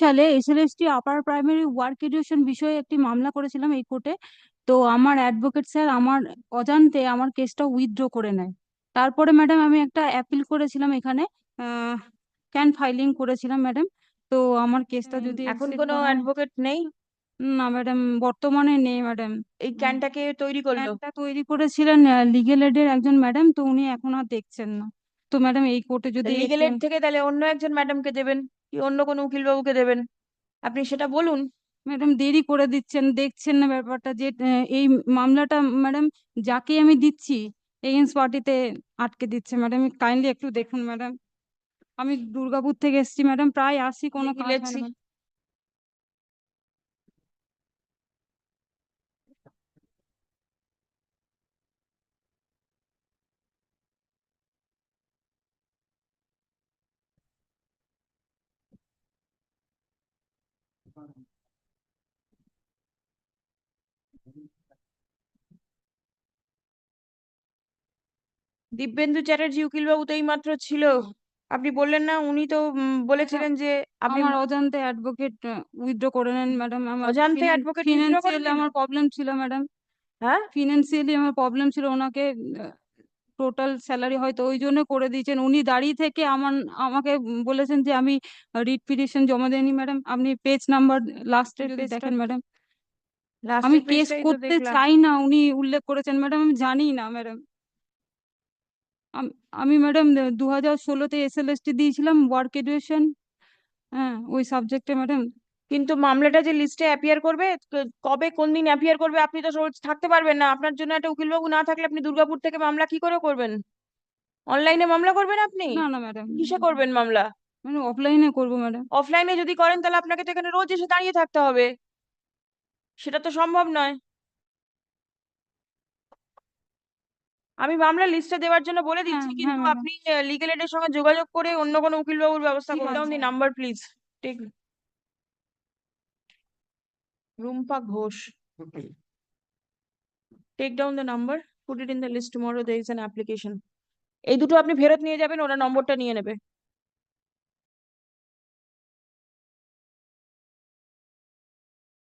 সালে SLST upper primary work education বিষয়ে একটি মামলা করেছিলাম এই কোর্টে তো আমার অ্যাডভোকেট স্যার আমার অজান্তে আমার কেসটা উইথড্র করে নেয়। তারপরে ম্যাডাম আমি একটা অ্যাপিল করেছিলাম এখানে ক্যান ফাইলিং করেছিলাম ম্যাডাম তো আমার কেসটা যদি এখন কোনো অ্যাডভোকেট নেই? না ম্যাডাম বর্তমানে নেই ম্যাডাম এই ক্যানটাকে তৈরি করল? একটা তৈরি করেছিলেন লিগেল এডের একজন ম্যাডাম তো উনি এখন আর দেখছেন না। তো ম্যাডাম এই কোর্টে যদি লিগেল এড থেকে তাহলে অন্য একজন ম্যাডামকে দেবেন? কি অন্য কোনো উকিলবাবুকে দেবেন? আপনি সেটা বলুন। ম্যাডাম দেরি করে দিচ্ছেন দেখছেন না ব্যাপারটা যে এই মামলাটা ম্যাডাম যাকে আমি দিচ্ছি এগেন্স পার্টিতে আটকে দিচ্ছে। ম্যাডাম কাইন্ডলি একটু দেখুন ম্যাডাম। আমি দুর্গাপুর থেকে এসেছি ম্যাডাম প্রায় আসি কোনো দেখি কাজ হয় না লেটসি। ম্যাডাম। দিব্যেন্দু চ্যাটার্জি উকিল বাবু তো এইমাত্র ছিল। আপনি বললেন না উনি তো বলেছিলেন যে আপনি আমার অজান্তে অ্যাডভোকেট উইথড্র করে নেন ম্যাডাম আমার অজান্তে withdraw ফিনান্সিয়ালি আমার প্রবলেম ছিল ম্যাডাম হ্যাঁ? ফিনান্সিয়ালি আমার প্রবলেম ছিল ওনাকে টোটাল স্যালারি হয়তো ওই জন্য করে দিয়েছেন। উনি দাঁড়িয়ে থেকে আমার আমাকে বলেছেন যে আমি রিট পিটিশন জমা দেয়নি ম্যাডাম আপনি পেজ নাম্বার লাস্টে Laster যদি দেখেন ম্যাডাম আমি কেস করতে চাই না উনি উল্লেখ করেছেন ম্যাডাম আমি জানি না ম্যাডাম আমি ম্যাডাম দু হাজার ষোলোতে এসএলএসটি দিয়েছিলাম ওয়ার্ক এডুকেশন হ্যাঁ ওই সাবজেক্টে ম্যাডাম কিন্তু মামলাটা যে লিস্টে অ্যাপিয়ার করবে কবে কোন দিন অ্যাপিয়ার করবে আপনি তো রোজ থাকতে পারবেন না। আপনার জন্য একটা উকিল বাবু না থাকলে আপনি দুর্গাপুর থেকে মামলা কি করে করবেন? অনলাইনে মামলা করবেন আপনি? না না ম্যাডাম কিসে করবেন মামলা? মানে অফলাইনে করব ম্যাডাম অফলাইনে যদি করেন তাহলে আপনাকে তো এখানে রোজ এসে দাঁড়িয়ে থাকতে হবে। সেটা তো সম্ভব নয়। আমি মামলা লিস্টে দেওয়ার জন্য বলে হ্যাঁ, দিচ্ছি হ্যাঁ, কিন্তু আপনি লিগেল এডের সঙ্গে যোগাযোগ করে অন্য কোনো উকিলবাবুর ব্যবস্থা ঠিক করুন the number please take Rumpa Ghosh Take down the number put it in the list tomorrow there is an application এই দুটো আপনি ফেরত নিয়ে যাবেন ওরা নম্বরটা নিয়ে নেবে।